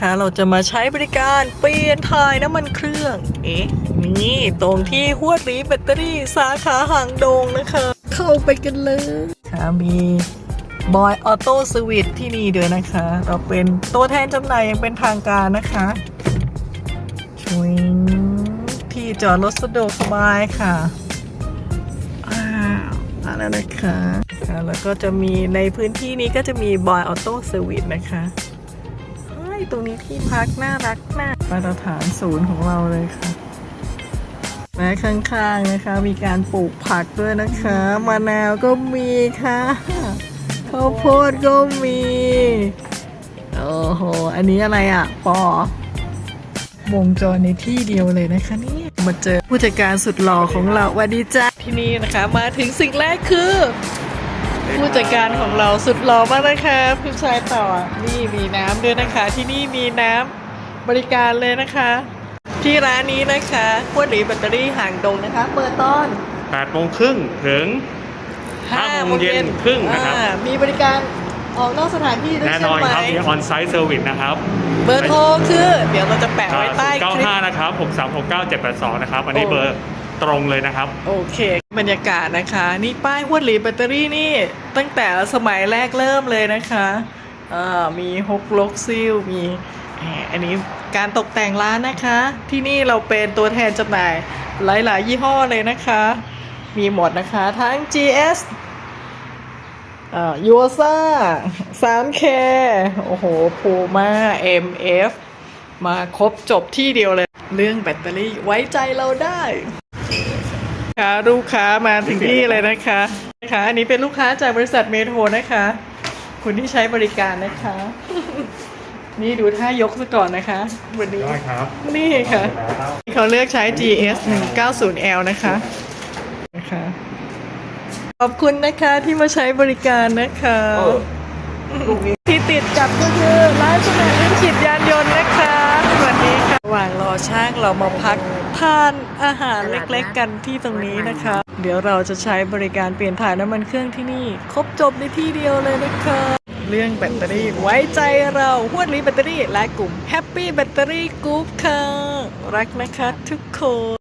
นะคะ เราจะมาใช้บริการเปลี่ยนถ่ายน้ำมันเครื่อง เอ๊ะ นี่ตรงที่หัวรีแบตเตอรี่สาขาหางดงนะคะ เข้าไปกันเลยค่ะมีบอยออโต้สวิตที่นี่ด้วยนะคะ เราเป็นตัวแทนจำหน่ายอย่างเป็นทางการนะคะชวิงที่จอดรถสะดวกสบายค่ะอ้าวมาแล้วนะคะค่ะแล้วก็จะมีในพื้นที่นี้ก็จะมีบอยออโต้เซอร์วิสนะคะเฮ้ย ตรงนี้ที่พักน่ารักมากมาตรฐานศูนย์ของเราเลยค่ะและข้างๆนะคะ มีการปลูกผักด้วยนะคะมะนาวก็มีค่ะข้าวโพดก็มีโอ้โห อันนี้อะไรอะ ปอ วงจรในที่เดียวเลยนะคะนี่มาเจอผู้จัดการสุดหล่อของเราวันดีจ้าที่นี่นะคะ มาถึงสิ่งแรกคือ ผู้จัดการของเราสุดหล่อมากนะคะผู้ชายต่อนี่มีน้ำด้วยนะคะ ที่นี่มีน้ำบริการเลยนะคะ ที่ร้านนี้นะคะพวดหลีแบตเตอรี่ห่างดงนะคะ เปิดตอน8โมงครึ่งถึงห้าโมงเย็นครึ่งนะครับอ่ามีบริการออกนอกสถานที่ด้วยแน่ใช่นอนไหมครับมีออนไซต์เซอร์วิสนะครับ เบอร์โทรคือ เดี๋ยวเราจะแปะไว้ใต้คลิป95 นะครับ 6369 782 นะครับ อันนี้โอ้เบอร์ ตรงเลยนะครับ โอเค บรรยากาศนะคะ นี่ป้ายหวดหลีแบตเตอรี่นี่ตั้งแต่สมัยแรกเริ่มเลยนะคะอ่ามีฮกลกซิลมีอันนี้การตกแต่งร้านนะคะ ที่นี่เราเป็นตัวแทนจำหน่ายหลาย ๆ ยี่ห้อเลยนะคะ มีหมดนะคะทั้ง GS อ่ายูซ่า 3K โอ้โหพูมา MF มาครบจบที่เดียวเลย เรื่องแบตเตอรี่ไว้ใจเราได้ ค่ะลูกค้ามาถึงที่เลยนะคะนะคะอันนี้เป็นลูกค้าจากบริษัทเมโทรนะคะ คุณที่ใช้บริการนะคะ นี่ดูท่ายกซะก่อนนะคะ วันนี้ได้ครับนี่ค่ะ เขาเลือกใช้ GS 190L นะคะนะคะขอบคุณนะคะที่มาใช้บริการนะคะ ที่ติดกับก็คือร้านสนามเล่นขีดยา อช่างเรามาพักทานอาหารเล็กๆกันที่ตรงนี้นะคะ เดี๋ยวเราจะใช้บริการเปลี่ยนถ่ายน้ำมันเครื่องที่นี่ ครบจบในที่เดียวเลยนะคะเรื่องแบตเตอรี่ไว้ใจเราหวดลีแบตเตอรี่และกลุ่มแฮปปี้แบตเตอรี่กรุ๊ปค่ะ รักนะคะทุกคน